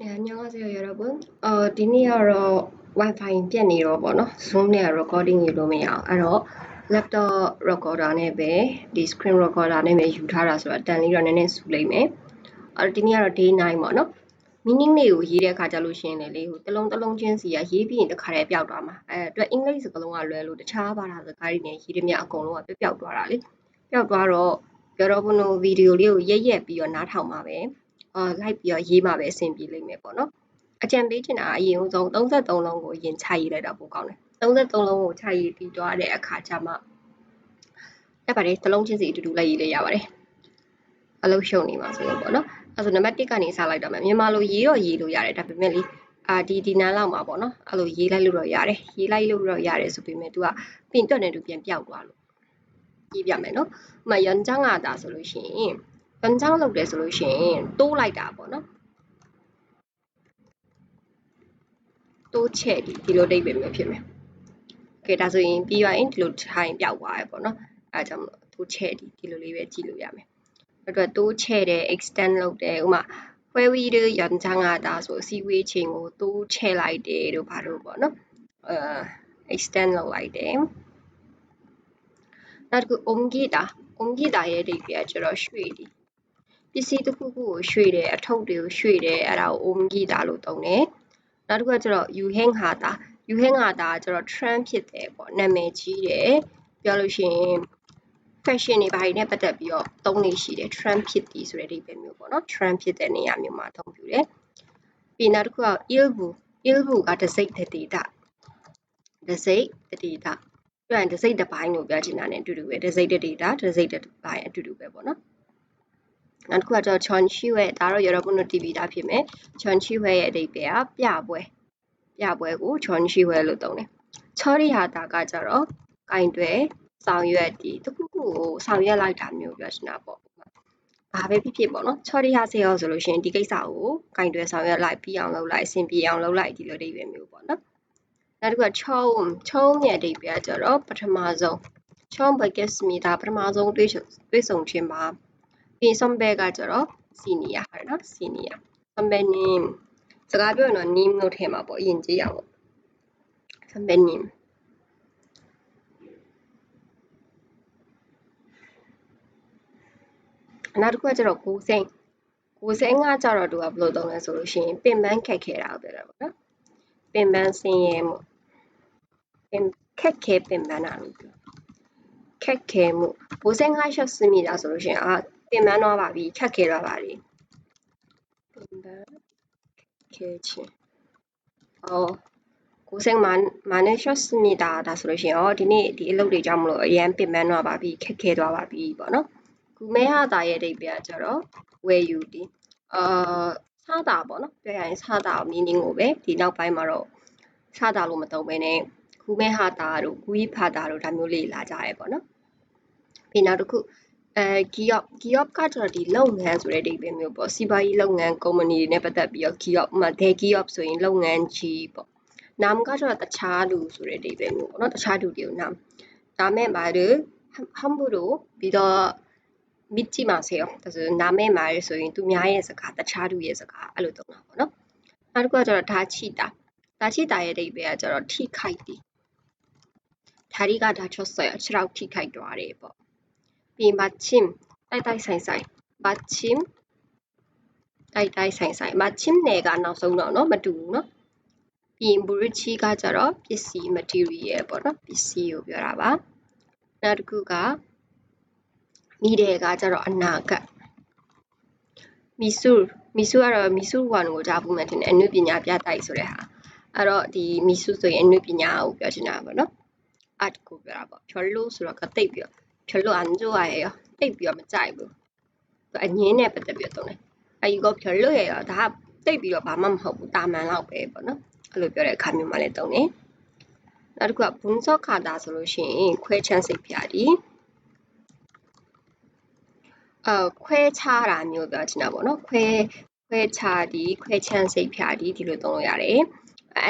네, 안녕하세요, 여러분. 어, 디니어로 와이파이 ပြတ်နေတော့ပေါ့နော် Zoom နဲ့ recording ယူလို့မရအောင်အဲ့တော့ laptop recorder နဲ့ပဲဒီ screen recorder နဲ့ပဲယူထားတာဆိုတော့အတန်လေးတော့နည်းနည်းဆူလိမ့်မယ်အဲ့တော့ဒီနေ့ကတော့ day 9ပေါ့နော် meaning လေးကိုရေးတဲ့အခါကျလို့ရှိရင်လည်းလေဟိုတစ်လုံးတစ်လုံးချင်းစီကရေးပြီးရင်တစ်ခါတည်းပျောက်သွားမှာအဲအတွက်အင်္ဂလိပ်စကားလုံးကလွယ်လို့တခြားဘာသာစကားတွေနဲ့ရေးရမြအကုန်လုံးကပျောက်သွားတာလေပျောက်သွားတော့ပြောတော့ဘုံဗီဒီယိုလေးကိုရက်ရက်ပြီးတော့နားထောင်ပါပဲ အာလိုက်ပြီးတော့ရေးမှပဲအဆင်ပြေလိမ့်မယ်ပေါ့နော်အကြံပေးချင်တာအရင်ဆုံး33လုံးကိုအရင်ခြာရေးလိုက်တာပိုကောင်းတယ်33လုံးကိုခြာရေးပြီးသွားတဲ့အခါကျမှအဲ့ပါတယ်တစ်လုံးချင်းစီအတူတူလိုက်ရေးလိုက်ရပါတယ်အလုပ်ရှုံနေမှာဆိုရင်ပေါ့နော်အဲ့ဆိုနံပါတ်1ကနေစလိုက်တော့မယ်မြန်မာလိုရေးတော့ရေးလို့ရတယ်ဒါပေမဲ့လေအာဒီဒီနားလောက်မှာပေါ့နော်အဲ့လိုရေးလိုက်လို့တော့ရတယ်ရေးလိုက်လို့တော့ရတယ်ဆိုပေမဲ့ तू ကပင်တွက်နေ तू ပြန်ပြောက်သွားလို့ရေးပြမယ်နော်ဥမာရန်ချောင်းကတာဆိုလို့ရှိရင် ပန်ချောင်းလုပ်တယ်ဆိုလို့ရှိရင်တိုးလိုက်တာပေါ့နော်တိုးချဲ့ဒီဒီလိုဒိတ်ပဲမျိုးဖြစ်မယ်โอเคဒါဆိုရင်ပြီးသွားရင်ဒီလိုထိုင်ပြောက်သွားရပေါ့နော်အဲဒါကြောင့်မလို့တိုးချဲ့ဒီဒီလိုလေးပဲကြည့်လို့ရမယ်အတွက်တိုးချဲ့တယ် extend လုပ်တယ်ဥမာဖွဲဝီရရန်ချန်ကဒါဆိုအစည်းအဝေးချိန်ကိုတိုးချဲ့လိုက်တယ်တို့ဘာလို့ပေါ့နော်အဲ extend လုပ်လိုက်တယ်နောက်တစ်ခု omgita omgita ရဲ့အဓိပ္ပာယ်ကျတော့ရွှေ့ဒီ ပစ္စည်းတစ်ခုခုကိုရွှေ့တယ်အထုပ်တွေကိုရွှေ့တယ်အဲ့ဒါကို ongita လို့သုံးတယ်နောက်တစ်ခုကကျတော့ yuhengata yuhengata ကကျတော့ trend ဖြစ်တယ်ပေါ့နာမည်ကြီးတယ်ပြောလို့ရှိရင် fashion တွေဘာတွေနဲ့ပတ်သက်ပြီးတော့သုံးနေရှိတယ် trend ဖြစ်သည်ဆိုတဲ့အဓိပ္ပာယ်မျိုးပေါ့နော် trend ဖြစ်တဲ့နေရာမျိုးမှာအသုံးပြုတယ်ပြီးနောက်တစ်ခုက ilbu ilbu ကဒစိတ်တတိတဒစိတ်တတိတပြန်ဒစိတ်တစ်ပိုင်းလို့ပြောချင်တာ ਨੇ အတူတူပဲဒစိတ်တတိတဒစိတ်တစ်ပိုင်းအတူတူပဲပေါ့နော် နောက်တစ်ခုကတော့ Chon Chiwe ဒါတော့ Yorobun no TV ဒါဖြစ်မယ် Chon Chiwe ရဲ့အဓိပ္ပာယ်ကပြပွဲပြပွဲကို Chon Chiwe လို့သုံးတယ် Chori ဟာဒါကကြတော့ကင်တွယ်ဆောင်ရွက်ဒီတခုခုကိုဆောင်ရွက်လိုက်တာမျိုးပြောချင်တာပေါ့ဘာပဲဖြစ်ဖြစ်ပေါ့နော် Chori ဟာစေရောဆိုလို့ရှိရင်ဒီကိစ္စကိုကင်တွယ်ဆောင်ရွက်လိုက်ပြီးအောင်လုပ်လိုက်အဆင်ပြေအောင်လုပ်လိုက်ဒီလိုအဓိပ္ပာယ်မျိုးပေါ့နော်နောက်တစ်ခုက Chom Chom ရဲ့အဓိပ္ပာယ်ကကြတော့ပထမဆုံး Chom Bagesmi ဒါပထမဆုံးတွေ့တွေ့ဆုံခြင်းပါ ပြီးဆုံးဘဲကကျတော့စီနီယာဟာနော်စီနီယာဆုံးဘဲနင်းစကားပြောရင်တော့ name လို့ထည့်မှာပေါ့အရင်ကြည့်ရအောင်ပေါ့ဆုံးဘဲ name နောက်တစ်ခုကကျတော့ကိုစိမ့်ကိုစိမ့်ကကျတော့သူကဘယ်လိုသုံးလဲဆိုလို့ရှိရင်ပင်ပန်းခက်ခဲတာကိုပြောတာပေါ့နော်ပင်ပန်းဆင်းရဲမှုပင်ခက်ခဲပင်ပန်းတာလို့ပြောခက်ခဲမှုကိုစိမ့်ကရှော့စမိတာဆိုလို့ရှိရင်အာ ပင်ပန်းတော့ပါပြီခက်ခဲတော့ပါပြီပင်ပန်းခဲခြင်းအော်ကိုစိတ်မာမာနဲ့ short စမိတာဒါဆိုလို့ရှိရင်ဩဒီနေ့ဒီအလုပ်တွေကြောင့်မလို့အရန်ပင်ပန်းသွားပါပြီခက်ခဲသွားပါပြီပေါ့နော်ဂူမဲဟာတာရဲ့အဓိပ္ပာယ်ကျတော့ where you ဒီအာစားတာပေါ့နော်ပြောရရင်စားတာ meaning ကိုပဲဒီနောက်ပိုင်းမှာတော့စားတာလို့မသုံးဘဲနဲ့ဂူမဲဟာတာတို့ဂူီဖာတာတို့ဒါမျိုးလေးလာကြရဲပေါ့နော်ပြီးနောက်တစ်ခု အဲ GEOP GEOP ကကျတော့ဒီလုပ်ငန်းဆိုတဲ့အဓိပ္ပာယ်မျိုးပေါ့စီးပွားရေးလုပ်ငန်းကုမ္ပဏီတွေနဲ့ပတ်သက်ပြီးတော့ GEOP မှာ their GEOP ဆိုရင်လုပ်ငန်းကြီးပေါ့နာမ်ကကျတော့တခြားလူဆိုတဲ့အဓိပ္ပာယ်မျိုးပေါ့နော်တခြားလူတွေကိုနာမ်ဒါမဲ့ဘာလို့ဟမ်ဘူလို့ပြီးတော့မိတိမာဆေယောဒါဆိုနာမဲ့မာရဆိုရင်သူများရဲ့စကားတခြားလူရဲ့စကားအဲ့လိုသုံးတာပေါ့နော်နောက်တစ်ခုကကျတော့ဓာချိတာဓာချိတာရဲ့အဓိပ္ပာယ်ကကျတော့ထိခိုက်တယ်ဓာရီကဓာချော့ဆော့ရခြေောက်ထိခိုက်သွားတယ်ပေါ့ ပြီး matchim တိုက်တိုက်ဆိုင်ဆိုင် matchim တိုက်တိုက်ဆိုင်ဆိုင် matchim နယ်ကနောက်ဆုံးတော့เนาะမတူဘူးเนาะပြီးရင် burichi ကကြတော့ပစ္စည်း material ပေါ့เนาะပစ္စည်းကိုပြောတာပါနောက်တစ်ခုကမိတယ်ကကြတော့အနာဂတ်မီဆူမီဆူကတော့မီဆူဝန်ကိုကြားဘူးမှထင်တယ်အနုပညာပြတိုက်ဆိုတဲ့ဟာအဲ့တော့ဒီမီဆူဆိုရင်အနုပညာကိုပြောချင်တာပေါ့နော် art ကိုပြောတာပေါ့ pure လို့ဆိုတော့ကတိတ်ပြီးတော့ 별로 안 좋아해요တိတ်ပြီးတော့မကြိုက်ဘူးအငင်းနဲ့ပတ်သက်ပြီးတော့တုံးတယ်အယူက별로 예요ဒါကတိတ်ပြီးတော့ဘာမှမဟုတ်ဘူးတာမန်လောက်ပဲပေါ့နော်အဲ့လိုပြောတဲ့အခါမျိုးမှလည်းတုံးတယ်နောက်တစ်ခုကဘုံစော့ခါတာဆိုလို့ရှိရင်ခွဲချမ်းစိတ်ဖျားဒီအာခွဲခြားတာမျိုးပြောချင်တာပေါ့နော်ခွဲခွဲခြားဒီခွဲချမ်းစိတ်ဖြာဒီဒီလိုသုံးလို့ရတယ်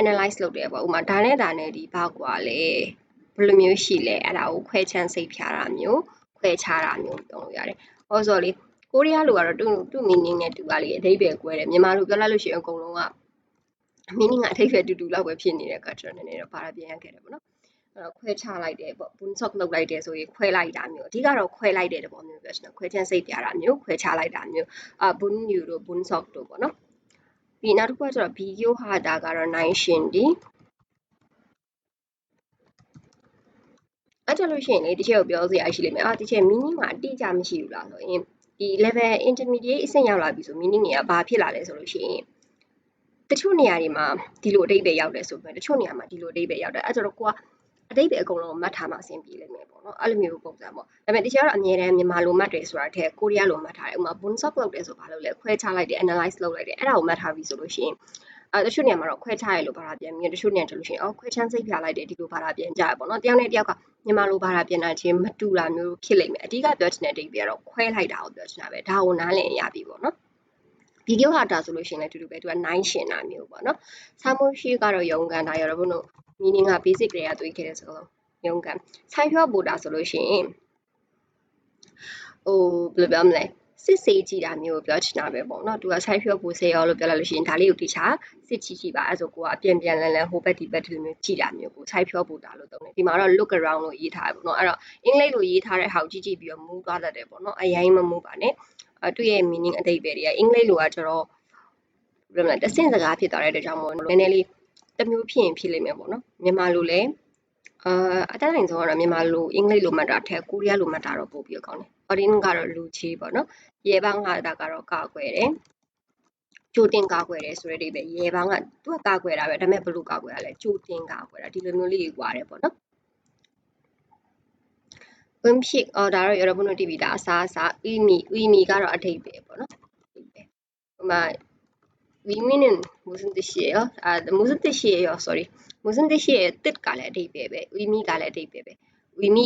analyze လုပ်တယ်ပေါ့ဥမာဒါနဲ့ဒါနဲ့ဒီဘာကွာလဲ ဘယ်လိုမျိုးရှိလဲအဲ့ဒါကိုခွဲချမ်းစိတ်ဖြာတာမျိုးခွဲခြားတာမျိုးသုံးလို့ရတယ်ဟောဆိုလေကိုရီးယားလိုကတော့သူ့သူ့ meaning နဲ့တူပါလေအဓိပ္ပာယ်ကွဲတယ်မြန်မာလိုပြောလိုက်လို့ရှိရင်အကုန်လုံးက meaning ကအဓိပ္ပာယ်တူတူလောက်ပဲဖြစ်နေတဲ့ culture နည်းနည်းတော့ဘာသာပြန်ရခဲ့တယ်ပေါ့နော်အဲ့တော့ခွဲခြားလိုက်တယ်ပေါ့ bunsock လောက်လိုက်တယ်ဆိုရင်ခွဲလိုက်တာမျိုးအဓိကတော့ခွဲလိုက်တဲ့သဘောမျိုးပြောချင်တာခွဲချမ်းစိတ်ပြတာမျိုးခွဲခြားလိုက်တာမျိုးအာ bun yu တို့ bunsock တို့ပေါ့နော်ပြီးနောက်တစ်ခုကကျတော့ video ဟာတာကတော့ nine shin ဒီ အဲ့ကြလို့ရှိရင်လေတချို့ပြောစရာရှိလိမ့်မယ်အာတချို့ meaning မှာအတိအကျမရှိဘူးလားဆိုရင်ဒီ level intermediate အဆင့်ရောက်လာပြီဆို meaning တွေကဘာဖြစ်လာလဲဆိုလို့ရှိရင်တချို့နေရာတွေမှာဒီလိုအတိတ်ပဲရောက်တယ်ဆိုပြီးတချို့နေရာမှာဒီလိုအတိတ်ပဲရောက်တယ်အဲ့ကျတော့ကိုကအတိတ်ပဲအကုန်လုံးမှတ်ထားမှအဆင်ပြေလိမ့်မယ်ပေါ့နော်အဲ့လိုမျိုးပုံစံပေါ့ဒါပေမဲ့တခြားတော့အမြဲတမ်းမြန်မာလိုမှတ်တယ်ဆိုတာတဲ့ကိုရီးယားလိုမှတ်ထားတယ်ဥပမာ bunsock လုပ်တယ်ဆိုဘာလို့လဲခွဲခြားလိုက်တယ် analyze လုပ်လိုက်တယ်အဲ့ဒါကိုမှတ်ထားပြီဆိုလို့ရှိရင် အဲတချို့နေရာမှာတော့ခွဲခြားရလို့ဘာသာပြန်ပြီးတချို့နေရာကျလို့ရှိရင်အော်ခွဲချမ်းစိတ်ပြလိုက်တယ်ဒီလိုဘာသာပြန်ကြရပေါ့နော်တယောက်နဲ့တယောက်ကမြန်မာလိုဘာသာပြန်တာချင်းမတူတာမျိုးဖြစ်လိမ့်မယ်အဓိကပြောချင်တဲ့အဓိပ္ပာယ်ကတော့ခွဲလိုက်တာကိုပြောချင်တာပဲဒါကိုနားလည်ရပြီပေါ့နော်ဗီဒီယိုဟာတာဆိုလို့ရှိရင်လည်းတူတူပဲသူက9ရှင်တာမျိုးပေါ့နော်ဆာမိုရှိကတော့ယုံကန်တာရတော့ဘုလို့ meaning က basic တွေကတွေးခဲ့တဲ့စကားလုံးယုံကန်ဆိုင်ဖြောဘူတာဆိုလို့ရှိရင်ဟိုဘယ်လိုပြောမလဲ စစ်စေးကြည့်တာမျိုးပြောချင်တာပဲပေါ့နော်သူကဆိုင်ဖြောဘူစေရောလို့ပြောလိုက်လို့ရှိရင်ဒါလေးကိုတိချာစစ်ချီချီပါအဲဆိုကိုကအပြန်ပြန်လန်လန်ဟိုဘက်ဒီဘက်ဒီလိုမျိုးကြည့်တာမျိုးကိုဆိုင်ဖြောဘူတာလို့သုံးတယ်ဒီမှာတော့ look around လို့ရေးထားတယ်ပေါ့နော်အဲ့တော့အင်္ဂလိပ်လိုရေးထားတဲ့ဟာကိုကြည့်ကြည့်ပြီးတော့ move သွားတတ်တယ်ပေါ့နော်အရင်မ move ပါနဲ့အဲသူ့ရဲ့ meaning အတိတ်ပဲတွေကအင်္ဂလိပ်လိုကကျတော့ဘယ်လိုလဲတဆင့်စကားဖြစ်သွားတဲ့အတွက်ကြောင့်မို့လို့နည်းနည်းလေးတစ်မျိုးဖြစ်ရင်ဖြစ်လိမ့်မယ်ပေါ့နော်မြန်မာလိုလည်း အာအတတ်နိုင်ဆုံးကတော့မြန်မာလိုအင်္ဂလိပ်လိုမှတ်တာထက်ကိုရီးယားလိုမှတ်တာတော့ပိုပြီးကောင်းတယ်။ audience ကတော့လူကြီးပေါ့နော်။ရေပေါင်းဟာတာကတော့ကာကွယ်တယ်။ကြိုတင်ကာကွယ်တယ်ဆိုတဲ့အိဗယ်ရေပေါင်းကသူကကာကွယ်တာပဲဒါပေမဲ့ဘယ်လိုကာကွယ်ရလဲကြိုတင်ကာကွယ်တာဒီလိုမျိုးလေးကြီးကွာတယ်ပေါ့နော်။ 음식 어 다를 여러분은 팁이다. 아사아사 의미 의미가 로အဓိပ္ပာယ်ပေါ့နော်။အဓိပ္ပာယ်။ဥမာ 의미는 무슨 뜻이에요? 아 무슨 뜻이에요? sorry. Mozambique ရဲ့ tit ကလည်းအဓိပ္ပာယ်ပဲ Umi ကလည်းအဓိပ္ပာယ်ပဲ Umi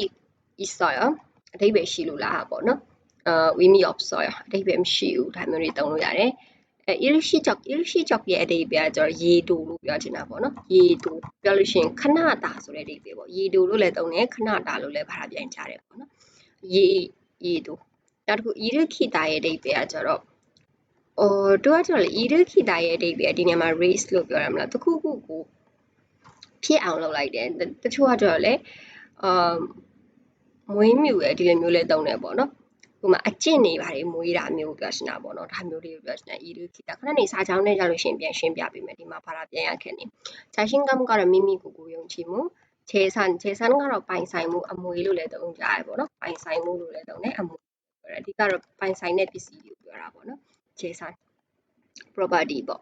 is soil အဓိပ္ပာယ်ရှိလို့လားပေါ့နော်အဲ Umi of soil အဓိပ္ပာယ်မရှိဘူးဒါမျိုးတွေသုံးလို့ရတယ်အဲ Irishi chalk Irishi chalk ရဲ့အဓိပ္ပာယ်ကကျတော့ရေတူလို့ပြောချင်တာပေါ့နော်ရေတူပြောလို့ရှိရင်ခဏတာဆိုတဲ့အဓိပ္ပာယ်ပေါ့ရေတူလို့လည်းသုံးတယ်ခဏတာလို့လည်းဘာသာပြန်ကြတယ်ပေါ့နော်ရေရေတူနောက်တစ်ခု Irikita ရဲ့အဓိပ္ပာယ်ကကျတော့အော်တို့ကတော့လေ Irikita ရဲ့အဓိပ္ပာယ်ဒီနေရာမှာ race လို့ပြောရမလားတခုခုကို ဖြစ်အောင်လုပ်လိုက်တယ်တချို့ကတော့လေအာမွေးမြူရဲ့ဒီလိုမျိုးလေးတုံးတယ်ပေါ့နော်ဥမာအကျင့်နေပါတယ်မွေးတာမျိုးပြောချင်တာပေါ့နော်ဒါမျိုးလေးပြောချင်တာဤလူခိတာခဏနေစာချောင်းနဲ့ကြောက်လို့ရှင်ပြန်ရှင်းပြပေးမယ်ဒီမှာဘာသာပြန်ရခဲ့နေဂျာရှင်းကမ်ကတော့မိမိကိုယ်ကိုယုံကြည်မှုခြေဆန်ခြေဆန်ကတော့ပိုင်ဆိုင်မှုအမွေလို့လည်းသုံးကြရပေါ့နော်ပိုင်ဆိုင်မှုလို့လည်းသုံးတယ်အမွေပြောတယ်အဓိကတော့ပိုင်ဆိုင်တဲ့ပစ္စည်းကိုပြောတာပေါ့နော်ခြေဆန် property ပေါ့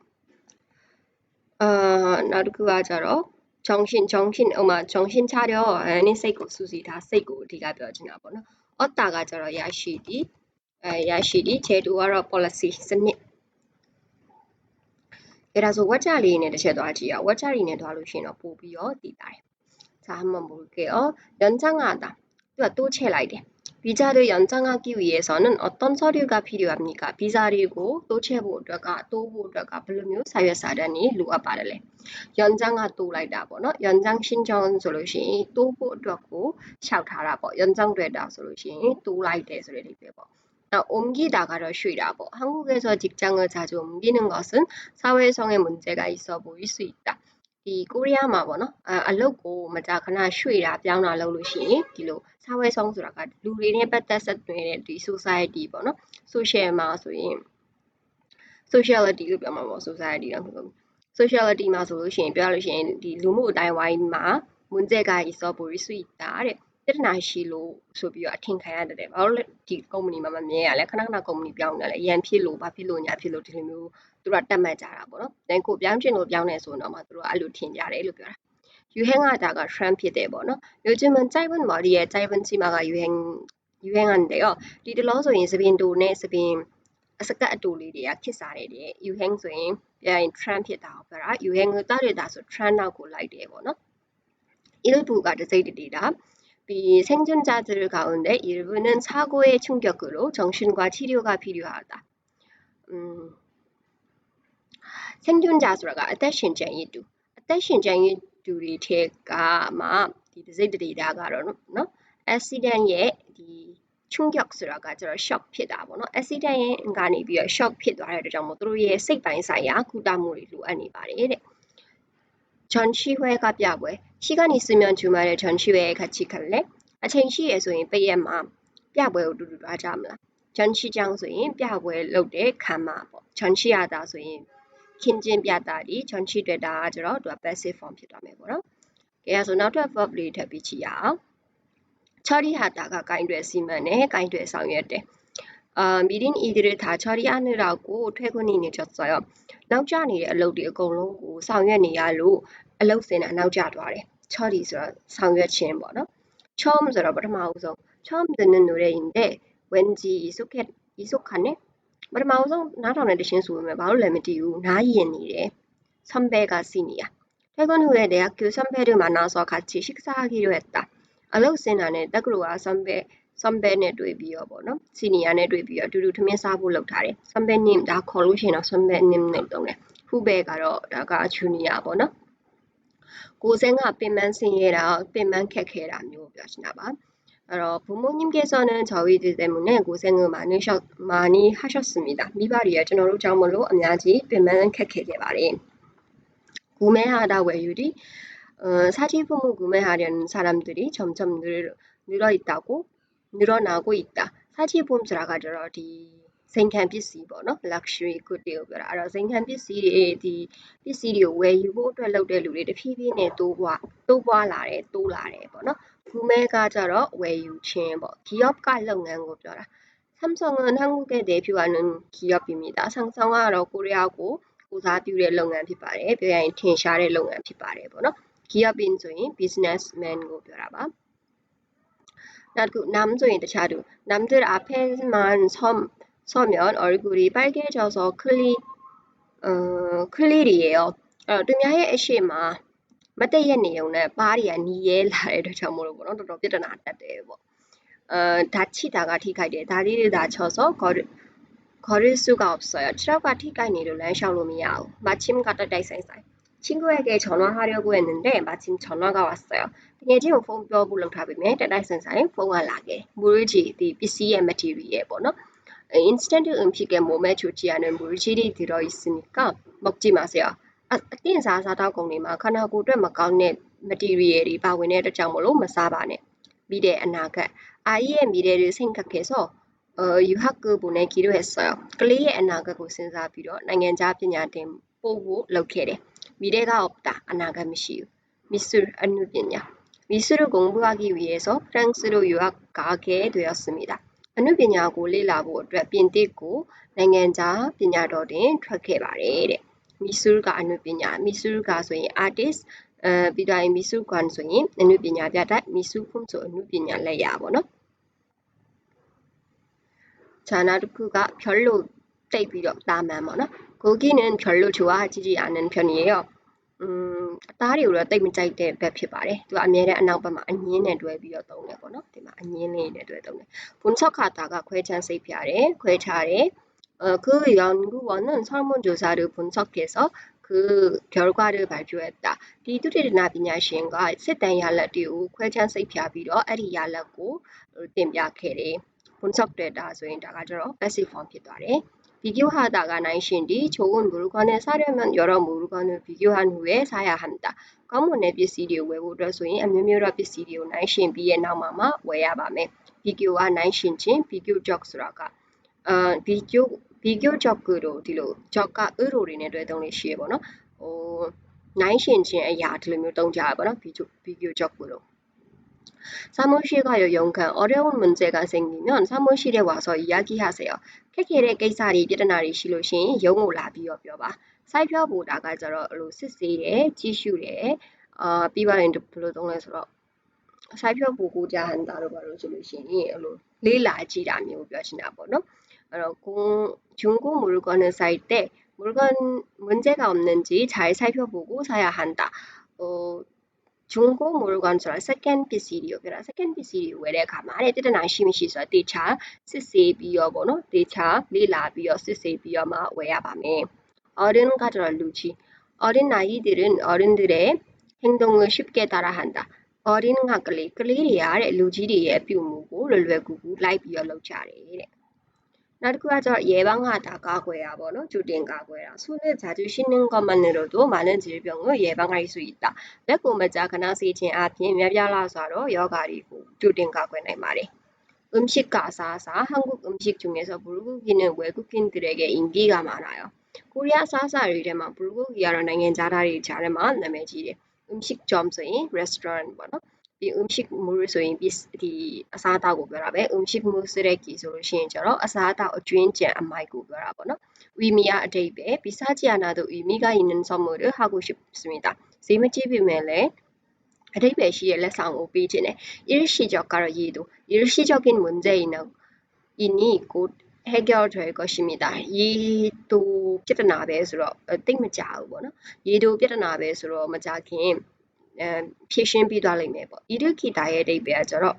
အာနောက်တစ်ခုကကြတော့ ချောင်းရှင်ချောင်းရှင်ဥမာချောင်းရှင်ချတော့အဲနင်းစိတ်ကိုစူးစီးထားစိတ်ကိုအဓိကပြောချင်တာပေါ့နော်အော်တာကကျတော့ရရှိသည်အဲရရှိသည်ခြေတူကတော့ policy စနစ်အဲဒါဆိုဝက်ချလေးနဲ့တစ်ချက်သွားကြည့်ရအောင်ဝက်ချလေးနဲ့သွားလို့ရှင်တော့ပို့ပြီးတော့တည်တာတယ်ဒါမှမဟုတ်ကဲ့ဩရန်ချန်ကတာသူကတိုးချဲ့လိုက်တယ် 비자를연장하기위해서는어떤서류가필요합니까ဗီဇာတွေကိုတိုးချဲ့ဖို့အတွက်ကတိုးဖို့အတွက်ကဘယ်လိုမျိုးစာရွက်စာတမ်းတွေလိုအပ်ပါတယ်လဲ연장ကတိုးလိုက်တာပေါ့နော်연장 신청ဆိုလို့ရှိရင်တိုးဖို့အတွက်ကိုလျှောက်ထားတာပေါ့연장တွေတာဆိုလို့ရှိရင်တိုးလိုက်တယ်ဆိုတဲ့အိဗယ်ပေါ့နောက်옮기다ကတော့ရွှေ့တာပေါ့한국에서직장을자주옮기는것은사회성의문제가있어보일수있다ဒီကိုရီးယားမှာပေါ့နော်အအလုတ်ကိုမကြာခဏရွှေ့တာပြောင်းတာလုပ်လို့ရှိရင်ဒီလို ဆာဝဲဆောင်ဆိုတာကလူတွေနဲ့ပတ်သက်ဆက်သွယ်တဲ့ဒီ society ပေါ့နော် social မှာဆိုရင် sociality လို့ပြောမှာပေါ့ society တော့မဟုတ်ဘူး sociality မှာဆိုလို့ရှိရင်ပြောလို့ရှိရင်ဒီလူမှုအတိုင်းဝိုင်းမှာမွန်ကျဲကရီဆော့ပိုရီဆွီတာတဲ့ပြဿနာရှိလို့ဆိုပြီးတော့အထင်ခံရတယ်တဲ့ဘာလို့လဲဒီ company မှာမမြင်ရလဲခဏခဏ company ပြောင်းနေလဲရန်ဖြစ်လို့ဘာဖြစ်လို့ညာဖြစ်လို့ဒီလိုမျိုးသူတို့ကတတ်မှတ်ကြတာပေါ့နော် then ကိုပြောင်းချင်လို့ပြောင်းနေဆိုတော့မှသူတို့ကအဲ့လိုထင်ကြတယ်လို့ပြောတာ 유행하다가 트램피 되고, no? 요즘은 짧은 머리에 짧은 치마가 유행 유행한데요. 리들러서 인스빈 도네 스빈 아스카 도리리야 키사레리 유행소인 야인 트램피다 오페라 유행을 따르다서 트렌하고 라이디고, no? 일부가 저희들이라 비생존자들 가운데 일부는 사고의 충격으로 정신과 치료가 필요하다. 음, 생존자 수가 attention သူအသက်ရှင်ကျန်ရည်သူတွေထဲကမှဒီဒစိတ်တဒေတာကတော့နော် accident ရဲ့ဒီ충격ဆိုတာကကျတော့ shock ဖြစ်တာပေါ့နော် accident ကနေပြီးတော့ shock ဖြစ်သွားတဲ့အတွက်ကြောင့်မို့သူတို့ရဲ့စိတ်ပိုင်းဆိုင်ရာကုသမှုတွေလိုအပ်နေပါတယ်တဲ့ဂျွန်ချီဝဲကပြပွဲရှိကနေစမြန်ချူမာတဲ့ဂျွန်ချီဝဲခချီခက်လေအချိန်ရှိရဆိုရင်ပိတ်ရက်မှာပြပွဲကိုတူတူတွားကြမလားဂျွန်ချီကြောင့်ဆိုရင်ပြပွဲလုပ်တဲ့ခံမှာပေါ့ဂျွန်ချီရတာဆိုရင် ခင်းကျင်းပြတာဒီချွန်ချီတွေ့တာကျတော့သူက passive form ဖြစ်သွားမယ်ပေါ့နော်။ကဲအဲဆိုနောက်ထပ် verb လေးထပ်ပြီးကြည့်ရအောင်။ချော်ရီဟာတာကဂိုင်းတွေစီမံနဲ့ဂိုင်းတွေဆောင်ရွက်တယ်။အာမီရင်ဤတွေထားချော်ရီအနရာကိုထွဲခွနေနေချော်ဆော်ရောနောက်ကျနေတဲ့အလုပ်တွေအကုန်လုံးကိုဆောင်ရွက်နေရလို့အလုပ်စင်တာနောက်ကျသွားတယ်။ချော်ရီဆိုတော့ဆောင်ရွက်ခြင်းပေါ့နော်။ချောမ်ဆိုတော့ပထမဦးဆုံးချောမ်တဲ့နူရဲရင်တဲ့ when ji isukhet isukane ပထမအောင်ဆုံးနားထောင်တဲ့တခြင်းဆိုပေမဲ့ဘာလို့လဲမသိဘူးနားယင်နေတယ်ဆမ်ဘဲကစီနီယာထိုင်ကွန်ဟူရဲ့တဲ့ကကျူဆမ်ဘဲတွေမှာနားစောခါချီရှိကစားကြီးရဲ့တာအလုတ်စင်တာနဲ့တက်ကလိုကဆမ်ဘဲဆမ်ဘဲနဲ့တွေ့ပြီးတော့ဗောနော်စီနီယာနဲ့တွေ့ပြီးတော့အတူတူထမင်းစားဖို့လုပ်ထားတယ်ဆမ်ဘဲနင်းဒါခေါ်လို့ရှိရင်တော့ဆမ်ဘဲနင်းနဲ့တုံးတယ်ဖူဘဲကတော့ဒါကချူနီယာဗောနော်ကိုစင်းကပင်မဆင်းရဲတာပင်မခက်ခဲတာမျိုးပြောချင်တာပါ။ အဲ့တော့부모님께서는저희들때문에고생을많으셨많이하셨습니다မိဘတွေကကျွန်တော်တို့ကြောင့်မလို့အများကြီးပင်ပန်းခက်ခဲခဲ့ပါတယ်구매하다ဝယ်ယူသည်어, 사치품을 구매하려는 사람들이 점점 늘, 늘어 있다고 늘어나고 있다. 사치품 들어가더라 디 생산 PC ပေါ့နော် luxury good တွေကိုပြောတာအဲ့တော့စိန်ခံပစ္စည်းတွေဒီပစ္စည်းတွေကိုဝယ်ယူဖို့အတွက်လုပ်တဲ့လူတွေတဖြည်းဖြည်းနဲ့တိုးပွားတိုးပွားလာတယ်တိုးလာတယ်ပေါ့နော် 구매가자로 외유침입 기업가 능한 고려라. 삼성은 한국에 내비와는 기업입니다. 삼성화로 고려하고 우사뷰의 능한 비발에 벼야인 텐샤의 능한 비발에 보너 기업인 소인 비즈니스맨 고려라봐. 남성인 자료 남들 앞에만 섬, 서면 얼굴이 빨개져서 클리 어, 클리리에요. 어, 르미아의 에시마 မတည့်ရက်နေုံနဲ့ပါးတွေကနီးရဲလာတဲ့အတွက်ကြောင့်မို့လို့ပေါ့နော်တော်တော်ပြဿနာတက်တယ်ပေါ့အဲဒါချိတာကထိခိုက်တယ်ဒါလေးတွေဒါချော်စောခေါ်ခေါ်ရစုကောက်ဆိုရချောက်ကထိခိုက်နေလို့လမ်းလျှောက်လို့မရဘူးမချင်းကတက်တိုက်ဆိုင်ဆိုင်ချင်းကွဲကဲချောင်းတော့ဟာရကွဲနေတဲ့မချင်းချောင်းတော့ကဝါဆယ်တကယ်ချင်းကိုဖုန်းပြောဖို့လုပ်ထားပေမဲ့တက်တိုက်ဆိုင်ဆိုင်ဖုန်းကလာခဲ့မူရီဂျီဒီပစ္စည်းရဲ့ material ရဲ့ပေါ့နော် instant ဖြစ်ခဲ့ moment ချိုချီရနေမူရီဂျီဒီဒီတော့စနိကမောက်ကြည့်ပါဆရာ အသင့်စားစားတောက်ကုန်တွေမှာခန္ဓာကိုယ်အတွက်မကောင်းတဲ့ material တွေပါဝင်တဲ့အတွက်ကြောင့်မလို့မစားပါနဲ့မိတဲ့အနာဂတ်အာရဲ့မိတဲ့တွေစိတ်ခက်ခဲဆိုအာယူဟကဘူနေကီရဲဆာကလေးရဲ့အနာဂတ်ကိုစဉ်းစားပြီးတော့နိုင်ငံခြားပညာသင်ပို့ဖို့လုပ်ခဲ့တယ်မိတဲ့ကအော့တာအနာဂတ်မရှိဘူးမစ်ဆူအနုပညာမစ်ဆူကိုဘွားကြီးဝီရဲဆိုဖရန်စလိုယူဟကာခဲတွေရစမိတာအနုပညာကိုလေ့လာဖို့အတွက်ပြင်သစ်ကိုနိုင်ငံခြားပညာတော်တင်ထွက်ခဲ့ပါတယ်တဲ့ မီဆူက အနုပညာမီဆူကဆိုရင် artist အဲပြီးတော့မီဆူကွန်ဆိုရင်အနုပညာပြတိုက်မီဆူဖွန်ဆိုအနုပညာလက်ရာပေါ့နော်ဌာနတစ်ခုကဖြော်လို့တိတ်ပြီးတော့တာမန်ပေါ့နော်ကိုကီနန်ဖြော်လို့ချူအားကြီးကြီးအနန်ဖြော်နေရောอืมအသားတွေကိုတော့တိတ်မကြိုက်တဲ့ဘက်ဖြစ်ပါတယ်သူကအမြဲတမ်းအနောက်ဘက်မှာအငင်းနဲ့တွဲပြီးတော့သုံးတယ်ပေါ့နော်ဒီမှာအငင်းလေးနဲ့တွဲသုံးတယ်ဘုံချောက်ခါတာကခွဲချမ်းစိတ်ပြတယ်ခွဲထားတယ် 찰 세피아래 설문조사를 분석해서 그 결과를 발표했다. 디두리나 비냐시엔과 세단 야라디오 관찰 세피아ပြီးတော့ အဲ့ဒီရလဒ်ကိုတင်ပြခဲ့တယ်. 분석되다 ဆိုရင်ဒါကကျတော့ passive form ဖြစ်သွားတယ်. 비교하다가 난신디 좋은 물건을 사려면 여러 물건을 비교한 후에 사야 한다. 검은의 비시리오 외우려 소인 암묘묘라 비시리오 난신 비의 나마마 외야밤에 비교와 난신진 비교적 수라가 어 비교 비교적으로 뒤로 적과 의로리네 တွေတုံးလေးရှိရပေါ့နော်ဟို 난신진 အရာဒီလိုမျိုးတုံးကြပါပေါ့နော် 비교 비교적으로 사무실가요 영간 어려운 문제가 생기면 사무실에 와서 이야기하세요. 캐캐의ကိစ္စတွေ ပြဿနာတွေ ရှိလို့ရှိရင် ရုံးကို လာပြီးတော့ပြောပါ 살펴보다가 ကျတော့ စစ်ဆေးတယ် ကြည့်ရှုတယ် 아 ပြီးသွားရင်ဘယ်လိုသုံးလဲဆိုတော့ 살펴보고자 한다로 바로 ဆိုလို့ရှိရင်လေ့လာကြည့်တာမျိုးပြောချင်တာပေါ့နော်အဲ့တော့ 공 중고 물건을 살 때 물건 문제가 없는지 잘 살펴보고 사야 한다. 어 중고 물건 ဆိုတာ second ပစ္စည်းတွေကိုပြောတာ second ပစ္စည်းတွေဝယ်တဲ့အခါမှာတဲ့ပြဿနာရှိမရှိဆိုတာတေချာစစ်ဆေးပြီးတော့ပေါ့နော်တေချာလေ့လာပြီးတော့စစ်ဆေးပြီးတော့မှဝယ်ရပါမယ်어른가더라လူကြီး어린 아이들은 어른들의 행동을 쉽게 따라한다. 어리는 ကကလေးကလေးတွေကတဲ့လူကြီးတွေရဲ့အပြုအမူကိုလွယ်လွယ်ကူကူလိုက် 날그 하죠. 예방하다가 해야 번호 주된가고야 손을 자주 씻는 것만으로도 많은 질병을 예방할 수 있다. 매고매자 가나시친 아핀 몇별라서로 여가리고 주된가고 내 말이. 음식과 사사 한국 음식 중에서 불고기는 외국인들에게 인기가 많아요. 코리아 사사를 이래만 불고기 여러 냉인 자라리 자르만 남해지 음식 점수인 레스토랑 번호 ဒီ umshik mu ဆိုရင်ဒီအစားအသောက်ကိုပြောတာပဲ umshik mu ဆိုတဲ့ key ဆိုလို့ရှိရင်ကျတော့အစားအသောက်အကျွင်းကြံအမိုက်ကိုပြောတာပေါ့နော် umi ကအတိတ်ပဲဒီစာကြနာတို့ umi က yin so mu တို့ဟာကိုရှိစမိတာဈေးမကြည့်ပြင်မဲ့လဲအတိတ်ပဲရှိရဲ့လက်ဆောင်ကိုပေးခြင်းနဲ့ irishi jok ကတော့ရေးသူ irishi jokin munjei no ini ko Hegel တွေကိုရှိမိတာရေတိုးပြဿနာပဲဆိုတော့တိတ်မကြဘူးပေါ့နော်ရေတိုးပြဿနာပဲဆိုတော့မကြခင် အဲဖြည့်ရှင်းပြီးသွားလိမ့်မယ်ပေါ့ဣဒုခိတာရဲ့အဓိပ္ပာယ်ကကျတော့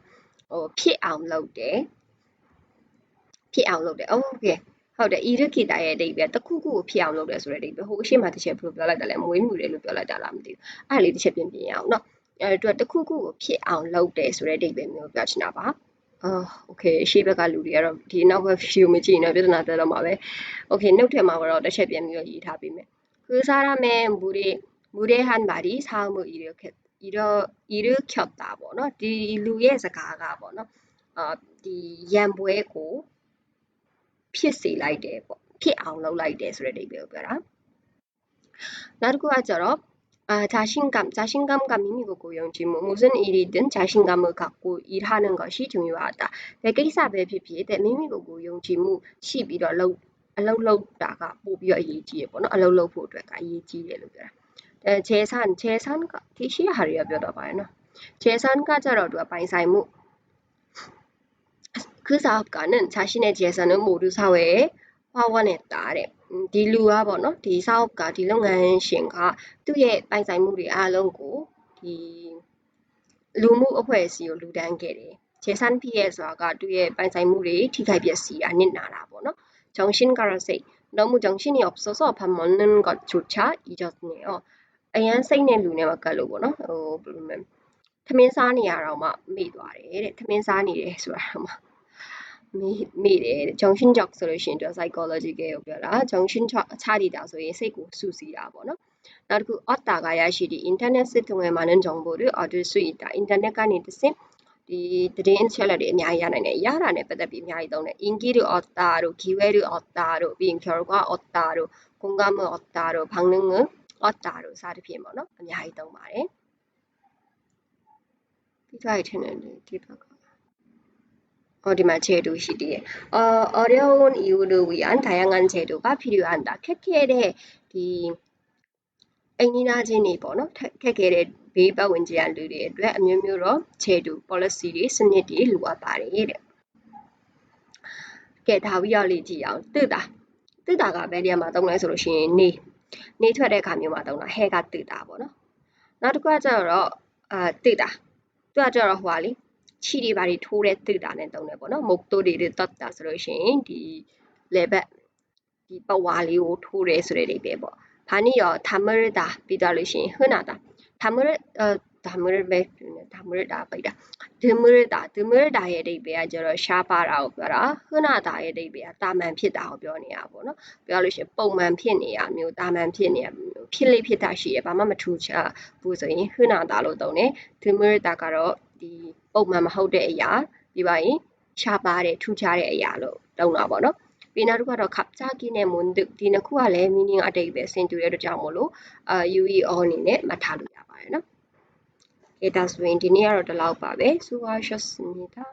ဟိုဖြစ်အောင်လုပ်တယ်ဖြစ်အောင်လုပ်တယ်โอเคဟုတ်တယ်ဣဒုခိတာရဲ့အဓိပ္ပာယ်တခုခုကိုဖြစ်အောင်လုပ်တယ်ဆိုတဲ့အဓိပ္ပာယ်ဟိုအရှိမတစ်ချက်ဘယ်လိုပြောလိုက်တာလဲမွေးမြူတယ်လို့ပြောလိုက်တာလားမသိဘူးအဲ့လေးတစ်ချက်ပြင်ပြအောင်เนาะအဲအတွက်တခုခုကိုဖြစ်အောင်လုပ်တယ်ဆိုတဲ့အဓိပ္ပာယ်မျိုးပြောချင်တာပါအာโอเคအရှိဘက်ကလူတွေကတော့ဒီနောက်ဘက်ဗီဒီယိုမကြည့်ရင်တော့ပြဿနာတက်တော့မှာပဲโอเคနှုတ်ထဲမှာကတော့တစ်ချက်ပြန်ပြီးရေးထားပေးမယ်ခူးစားရမယ်ဘူတွေ 무례한 말이 사움을 일으켰 일어 일으켰다 ပေါ့နော်ဒီလူရဲ့စကားကပေါ့နော်အာဒီရံပွဲကိုဖြစ်စေလိုက်တယ်ပေါ့ဖြစ်အောင်လုပ်လိုက်တယ်ဆိုတဲ့အဓိပ္ပာယ်ကိုပြောတာနောက်တစ်ခုကကျတော့아 자신감, 자신감과 미미고 용지무 무슨 일이든 자신감을 갖고 일하는 것이 중요하다. ဘယ်ကိစ္စပဲဖြစ်ဖြစ်တဲ့မိမိကိုယ်ကိုယုံကြည်မှုရှိပြီးတော့လှုပ်အလုပ်လုပ်တာကပို့ပြီးတော့အရေးကြီးရပေါ့နော်အလုပ်လုပ်ဖို့အတွက်ကအရေးကြီးတယ်လို့ပြောတာ အဲခြေဆန်ခြေဆန်ကဒီရှိဟာရီပြောတော့ပါတယ်နော်ခြေဆန်ကကြတော့သူကပိုင်ဆိုင်မှုคือสาวกันนั่นชาชินเจสันโมดูซาเวဟွာဝါနဲ့တားတဲ့ဒီလူကပေါ့နော်ဒီစောက်ကဒီလုပ်ငန်းရှင်ကသူ့ရဲ့ပိုင်ဆိုင်မှုတွေအားလုံးကိုဒီလူမှုအဖွဲ့အစည်းကိုလူတန်းခဲ့တယ်။ဂျေဆန်ဖီရဲ့ဆိုတာကသူ့ရဲ့ပိုင်ဆိုင်မှုတွေထိခိုက်ပျက်စီးတာနစ်နာတာပေါ့နော်။ဂျုံရှင်ကရစိတ်တော့မူဂျုံရှင်ရဲ့ဆော့ဆော့ဖမွန်နန်ကချူချာဤဂျတ်နေ哦 အရန်စိတ်နဲ့လူနဲ့မကတ်လို့ပေါ့နော်ဟိုဘယ်လိုလဲသမင်းစားနေရတော့မှမေ့သွားတယ်တဲ့သမင်းစားနေတယ်ဆိုတာမှမေ့မေ့တယ်တဲ့ junction jock ဆိုလို့ရှိရင်သူ psychological ကိုပြောတာ junction ချတည်တာဆိုရင်စိတ်ကိုစူးစီးတာပေါ့နော်နောက်တစ်ခု otta ကရရှိဒီ internet စစ်သွင်းမှလည်းဂျုံဖို့တွေ audio suite တာ internet ကနေတစ်ဆင့်ဒီသတင်းအချက်အလက်တွေအများကြီးရနိုင်တယ်ရတာနဲ့ပတ်သက်ပြီးအများကြီးသုံးတယ် inki တို့ otta တို့ keyword တို့ otta တို့ပြီးရင် kyorka otta တို့ kongam otta တို့ bangning otter တို့စသဖြင့်ပေါ့နော်အများကြီးသုံးပါတယ်ပြီးသွားပြီထင်တယ်ဒီဘက်ကအော်ဒီမှာခြေတူရှိတည်တယ်။အော် Orion Iuluwian ဒါရငန်းခြေတူကဖီဒီယိုအန်တာခက်ခဲတဲ့ဒီအိမ်နီးနားချင်းတွေပေါ့နော်ခက်ခဲတဲ့ဘေးပတ်ဝန်းကျင်လူတွေအတွက်အမျိုးမျိုးတော့ခြေတူ policy တွေစနစ်တွေလိုအပ်ပါတယ်တဲ့။ကဲဒါဝီရောက်လေးကြည့်အောင်သူ့တာသူ့တာကဘယ်နေရာမှာတုံးလဲဆိုလို့ရှိရင်နေ နေထွက်တဲ့အခါမျိုးမှာသုံးတာ hair ကတေတာပေါ့နော်နောက်တစ်ခုကကျတော့အာတေတာသူကကျတော့ဟိုပါလေခြိတွေဘာတွေထိုးတဲ့တေတာနဲ့သုံးတယ်ပေါ့နော်မုတ်တိုးတွေတတ်တာဆိုလို့ရှိရင်ဒီလေဘက်ဒီပဝါလေးကိုထိုးတယ်ဆိုတဲ့နေပဲပေါ့ဘာနည်းရောသမရတာပြီးတော့လို့ရှိရင်ဟွနာတာသမရ ဓမ္မရဘေဓမ္မရတာပိတ်တာဓမ္မရတာဓမ္မရတာရဲ့အဓိပ္ပာယ်ကကျတော့ရှားပါတာကိုပြောတာခုနတာရဲ့အဓိပ္ပာယ်ကတာမန်ဖြစ်တာကိုပြောနေတာပေါ့နော်ပြောလို့ရှိရင်ပုံမှန်ဖြစ်နေတာမျိုးတာမန်ဖြစ်နေတာမျိုးဖြစ်လေဖြစ်တာရှိရဘာမှမထူးချဘူးဆိုရင်ခုနတာလို့သုံးတယ်ဓမ္မရတာကတော့ဒီပုံမှန်မဟုတ်တဲ့အရာပြီးပါရင်ရှားပါတဲ့ထူးခြားတဲ့အရာလို့သုံးတာပေါ့နော်ပြီးနောက်တစ်ခုကတော့ခပ်ချာကီနဲ့မွန်ဒုဒီနှစ်ခုကလည်း meaning အတိတ်ပဲဆင်တူရတဲ့ကြောင့်မို့လို့အာ UE on နေနဲ့မှတ်ထားလို့ရပါတယ်နော် ကဲဒါဆိုရင်ဒီနေ့ကတော့ဒီလောက်ပါပဲ super shots နေတာ